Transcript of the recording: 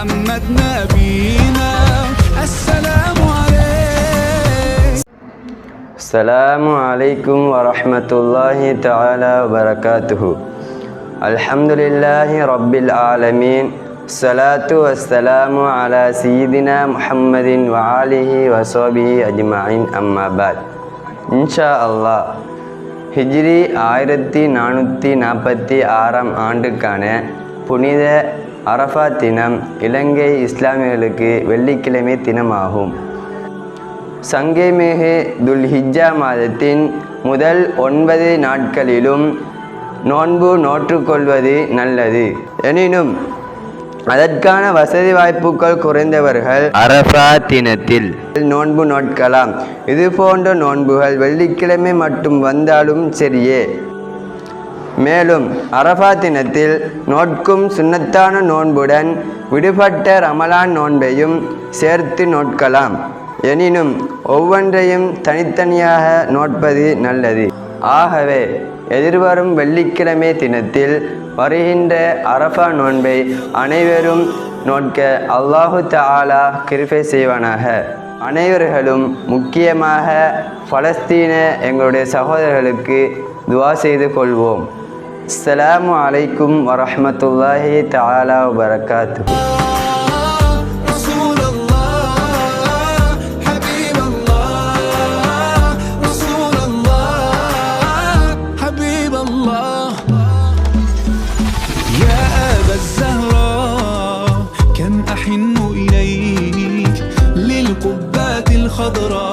محمد نبينا السلام عليك السلام عليكم ورحمة الله تعالى وبركاته الحمد لله رب العالمين الصلاة والسلام على سيدنا محمد وعاله وصحبه أجمعين أما بعد إن شاء الله ஹிஜ்ரி ஆயிரத்தி நானூற்றி நாற்பத்தி ஆறாம் ஆண்டுக்கான புனித அரஃபா தினம் இலங்கை இஸ்லாமியர்களுக்கு வெள்ளிக்கிழமை தினமாகும். சங்கேமேகே துல்ஹிஜா மாதத்தின் முதல் ஒன்பது நாட்களிலும் நோன்பு நோற்றுக்கொள்வது நல்லது. எனினும் அதற்கான வசதி வாய்ப்புகள் குறைந்தவர்கள் அரஃபா தினத்தில் நோன்பு நோட்கலாம். இது போன்ற நோன்புகள் வெள்ளிக்கிழமை மட்டும் வந்தாலும் சரியே. மேலும் அரஃபா தினத்தில் நோட்கும் சுன்னத்தான நோன்புடன் விடுபட்ட ரமலான் நோன்பையும் சேர்த்து நோட்கலாம். எனினும் ஒவ்வொன்றையும் தனித்தனியாக நோட்பது நல்லது. ஆகவே எதிர்வரும் வெள்ளிக்கிழமை தினத்தில் வருகின்ற அரஃபா நோன்பை அனைவரும் நோட்க அல்லாஹு தாலா கிருபை செய்வானாக. அனைவர்களும் முக்கியமாக பலஸ்தீன எங்களுடைய சகோதரர்களுக்கு துவா செய்து கொள்வோம். السلام عليكم ورحمة الله تعالى وبركاته. الخضراء.